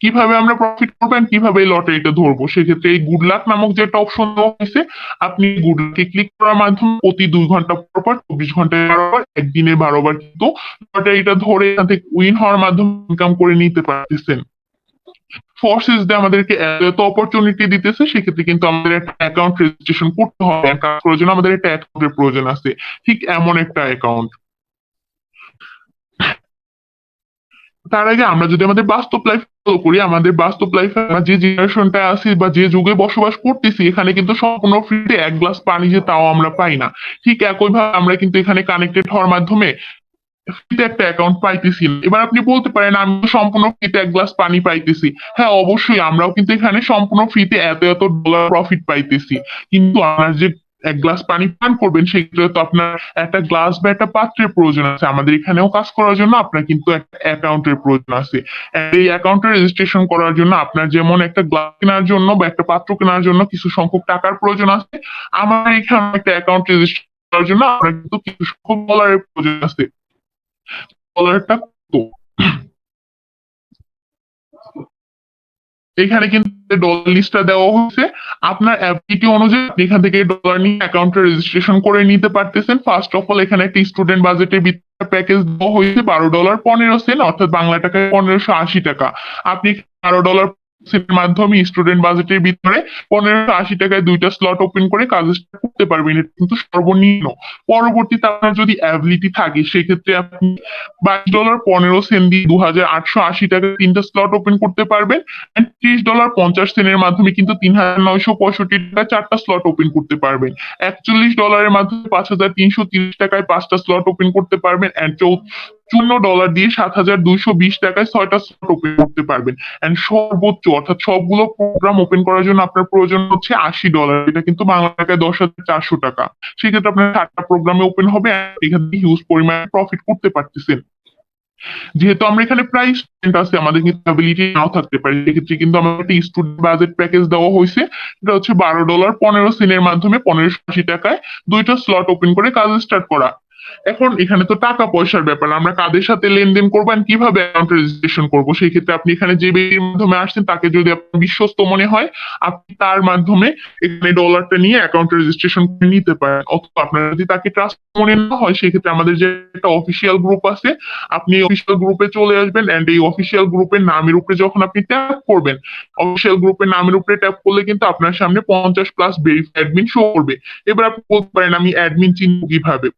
কীভাবে আমরা প্রফিট করবেন কীভাবে এই লটারিটা ধরবো? সেক্ষেত্রে এই গুড লাক নামক যে একটা অপশন দেওয়া হয়েছে, আপনি গুড লাকে ক্লিক করার মাধ্যমে প্রতি দুই ঘণ্টা পর পর, চব্বিশ ঘন্টায় বারোবার একদিনে বারোবার কিন্তু লটারিটা ধরে এখান থেকে উইন হওয়ার মাধ্যমে ইনকাম করে নিতে পারতেছেন। ফোর্সেস দিয়ে আমাদেরকে এত অপরচুনিটি দিতেছে, সেক্ষেত্রে কিন্তু আমাদের একটা অ্যাকাউন্ট রেজিস্ট্রেশন করতে হবে। কাজ করার আমাদের একটা অ্যাকাউন্টের প্রয়োজন আছে। ঠিক এমন একটা অ্যাকাউন্ট তার আগে আমরা যদি আমাদের বাস্তব লাইফ ফলো করি, আমাদের বাস্তব লাইফে আমরা যে জেনারেশনটা আছি বা যে যুগে বসবাস করতেছি, এখানে কিন্তু সম্পূর্ণ ফ্রিতে এক গ্লাস পানি যে তাও আমরা পাই না। ঠিক একইভাবে আমরা কিন্তু এখানে কানেক্টেড হওয়ার মাধ্যমে ফ্রিতে একটা অ্যাকাউন্ট পাইতেছি এবার আপনি বলতে পারেন, আমি সম্পূর্ণ ফ্রিতে এক গ্লাস পানি পাইতেছি। হ্যাঁ অবশ্যই আমরাও কিন্তু এখানে সম্পূর্ণ ফ্রিতে এত এত ডলার প্রফিট পাইতেছি। কিন্তু আমার যে এক গ্লাস পানি পান করবেন, সেক্ষেত্রে তো আপনার একটা গ্লাস বা একটা পাত্রের প্রয়োজন আছে। আমাদের এখানেও কাজ করার জন্য আপনার কিন্তু একটা অ্যাকাউন্টের প্রয়োজন আছে। এই অ্যাকাউন্টের রেজিস্ট্রেশন করার জন্য আপনার যেমন একটা গ্লাস কেনার জন্য বা একটা পাত্র কেনার জন্য কিছু সংখ্যক টাকার প্রয়োজন আছে আমার এখানে একটা অ্যাকাউন্ট রেজিস্ট্রেশন করার জন্য আপনার কিন্তু কিছু সংখ্যক ডলারের প্রয়োজন আছে। ডলারটা কত? এখানে কিন্তু ডলার লিস্টটা দেওয়া হয়েছে। আপনার অ্যাপিটি অনুযায়ী আপনি এখান থেকে ডলার নিয়ে অ্যাকাউন্টে রেজিস্ট্রেশন করে নিতে পারতেছেন। ফার্স্ট অফ অল এখানে একটি স্টুডেন্ট বাজেটের প্যাকেজ দেওয়া হয়েছে, বারো ডলার পনেরো সেন্ট অর্থাৎ বাংলা টাকায় পনেরোশো আশি টাকা। আপনি বারো ডলার সেন্টের মাধ্যমে স্টুডেন্ট বাজেটের ভিতরে পনেরোশো আশি টাকায় দুইটা স্লট ওপেন করে কাজটা করতে পারবেন। এটা কিন্তু সর্বনিম্ন। পরবর্তীতে আপনার যদি অ্যাবিলিটি থাকে, সেক্ষেত্রে আপনি বাইশ ডলার পনেরো সেন্ট দিয়ে দু হাজার আটশো আশি টাকায় তিনটা স্লট ওপেন করতে পারবেন ত্রিশ ডলার পঞ্চাশ সেন্টের মাধ্যমে কিন্তু তিন হাজার নয়শো পঁয়ষট্টি টাকায় চারটা স্লট ওপেন করতে পারবেন। একচল্লিশ ডলারের মাধ্যমে পাঁচ হাজার তিনশো তিরিশ টাকায় পাঁচটা স্লট ওপেন করতে পারবেন অ্যান্ড চৌন্ন ডলার দিয়ে সাত হাজার দুইশো বিশ টাকায় ছয়টা স্লট ওপেন করতে পারবেন। অ্যান্ড সর্বোচ্চ, অর্থাৎ সবগুলো প্রোগ্রাম ওপেন করার জন্য আপনার প্রয়োজন হচ্ছে আশি ডলার এটা কিন্তু বাংলা টাকায় দশ হাজার চারশো টাকা। সেক্ষেত্রে আপনার সাতটা program প্রোগ্রামে ওপেন হবে and এখান থেকে হিউজ পরিমাণে প্রফিট করতে পারতেছেন। যেহেতু আমরা এখানে প্রায় স্টুডেন্ট আছে, আমাদের কিন্তু অ্যাবিলিটি নাও থাকতে পারে। সেক্ষেত্রে কিন্তু আমাদের একটা স্টুডেন্ট বাজেট প্যাকেজ দেওয়া হয়েছে এটা হচ্ছে বারো ডলার পনেরো সেন্টের মাধ্যমে পনেরোশো আশি টাকায় দুইটা স্লট ওপেন করে কাজ স্টার্ট করা। এখন এখানে তো টাকা পয়সার ব্যাপার, আমরা কাদের সাথে লেনদেন করব and কীভাবে অ্যাকাউন্ট রেজিস্ট্রেশন করব? সেই ক্ষেত্রে আপনি এখানে যে ব্যক্তির মাধ্যমে আসছেন, তাকে যদি আপনার বিশ্বস্ত মনে হয়, আপনি তার মাধ্যমে এখানে ডলারটা নিয়ে অ্যাকাউন্ট রেজিস্ট্রেশন করে নিতে পারেন। অথবা আপনার যদি তাকে ট্রাস্ট মনে না হয় সেক্ষেত্রে আমাদের যে একটা অফিসিয়াল গ্রুপ আছে, আপনি অফিসিয়াল গ্রুপে চলে আসবেন এন্ড এই অফিসিয়াল গ্রুপের নামের উপরে যখন আপনি ট্যাপ করবেন অফিসিয়াল গ্রুপের নামের উপরে ট্যাপ করলে কিন্তু আপনার সামনে পঞ্চাশ প্লাস ভেরিফাই অ্যাডমিন শো করবে। এবার আপনি বলতে পারেন, আমি অ্যাডমিন চিনব কীভাবে?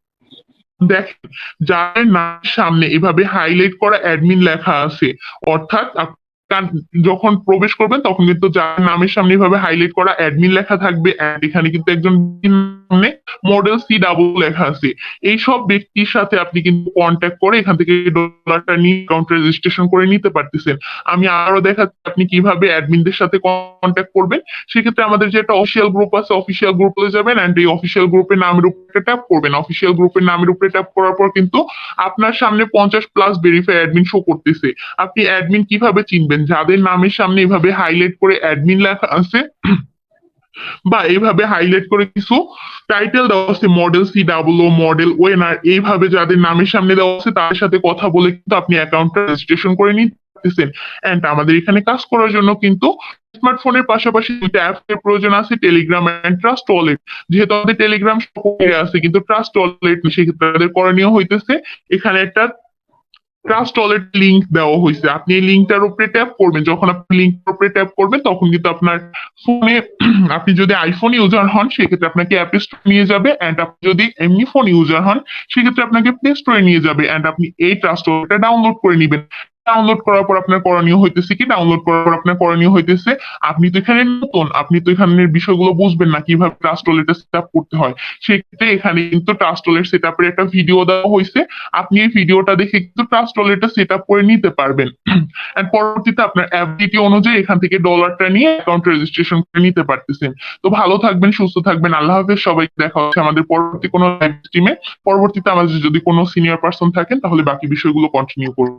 দেখেন যার নাম সামনে এভাবে হাইলাইট করা অ্যাডমিন লেখা আছে, অর্থাৎ যখন প্রবেশ করবেন, তখন কিন্তু যার নামের সামনে এভাবে হাইলাইট করা অ্যাডমিন লেখা থাকবে এখানে কিন্তু একজন সামনে মডেল সি ডাবল লেখা আছে। এই সব ব্যক্তির সাথে আপনি কিন্তু কন্ট্যাক্ট করে এখান থেকে ডলারটা নিয়ে অ্যাকাউন্ট রেজিস্ট্রেশন করে নিতে পারতেছেন। আমি আরও দেখাচ্ছি আপনি কীভাবে অ্যাডমিনদের সাথে কন্ট্যাক্ট করবেন। সেক্ষেত্রে আমাদের যে একটা অফিসিয়াল গ্রুপ আছে অফিসিয়াল গ্রুপে যাবেন এন্ড এই অফিসিয়াল গ্রুপের নামের উপরে ট্যাপ করবেন। অফিসিয়াল গ্রুপের নামের উপরে ট্যাপ করার পর কিন্তু আপনার সামনে পঞ্চাশ প্লাস ভেরিফাই অ্যাডমিন শো করতেছে। আপনি অ্যাডমিন কীভাবে চিনবেন? যাদের নামের সামনে এভাবে হাইলাইট করে অ্যাডমিন লেখা আছে বা এইভাবে হাইলাইট করে কিছু টাইটেল দেওয়া আছে model C double O model owner এইভাবে যাদের নামের সামনে দেওয়া আছে তাদের সাথে কথা বলে কিন্তু আপনি অ্যাকাউন্টটা রেজিস্ট্রেশন করে নিতে পারতেছেন। এন্ড আমাদের এখানে কাজ করার জন্য কিন্তু স্মার্টফোনের পাশাপাশি দুইটা অ্যাপস এর প্রয়োজন আছে টেলিগ্রাম এন্ড ট্রাস্ট ওয়ালেট যেহেতু আমাদের টেলিগ্রাম আছে, কিন্তু ট্রাস্ট ওয়ালেট সেক্ষেত্রে আমাদের করণীয় হইতেছে, এখানে একটা ট্রাস্ট ওয়ালেট লিংক দেওয়া হয়েছে। আপনি এই লিঙ্কটার উপরে ট্যাপ করবেন। যখন আপনি লিঙ্কটার উপরে ট্যাপ করবেন, তখন কিন্তু আপনার ফোনে [clears throat] আপনি যদি আইফোন ইউজার হন, সেক্ষেত্রে আপনাকে অ্যাপ স্টোর নিয়ে যাবে এন্ড আপনি যদি এমনি ফোন ইউজার হন, সেক্ষেত্রে আপনাকে প্লে স্টোরে নিয়ে যাবে এন্ড আপনি এই ট্রাস্ট ওয়ালেটটা ডাউনলোড করে নেবেন। ডাউনলোড করার পর আপনার করণীয় হইতেছে কি? ডাউনলোড করার পর আপনার করণীয় হইতেছে, আপনি তো এখানে নতুন, আপনি তো এখানের বিষয়গুলো বুঝবেন না কীভাবে ট্রাস্ট সেট আপ করতে হয়। সেক্ষেত্রে এখানে কিন্তু ট্রাস্ট সেট আপের একটা ভিডিও দেওয়া হয়েছে আপনি এই ভিডিওটা দেখে কিন্তু ট্রাস্ট ওয়ালেটটা সেট আপ করে নিতে পারবেন। [clears throat] এন্ড পরবর্তীতে আপনার অ্যাবিলিটি অনুযায়ী এখান থেকে ডলারটা নিয়ে অ্যাকাউন্ট রেজিস্ট্রেশন করে নিতে পারতেছেন। তো ভালো থাকবেন, সুস্থ থাকবেন, আল্লাহ হাফেজ। সবাই দেখা হচ্ছে আমাদের পরবর্তী কোনো লাইভ স্ট্রিমে পরবর্তীতে আমাদের যদি কোনো সিনিয়র পার্সন থাকেন, তাহলে বাকি বিষয়গুলো কন্টিনিউ করব।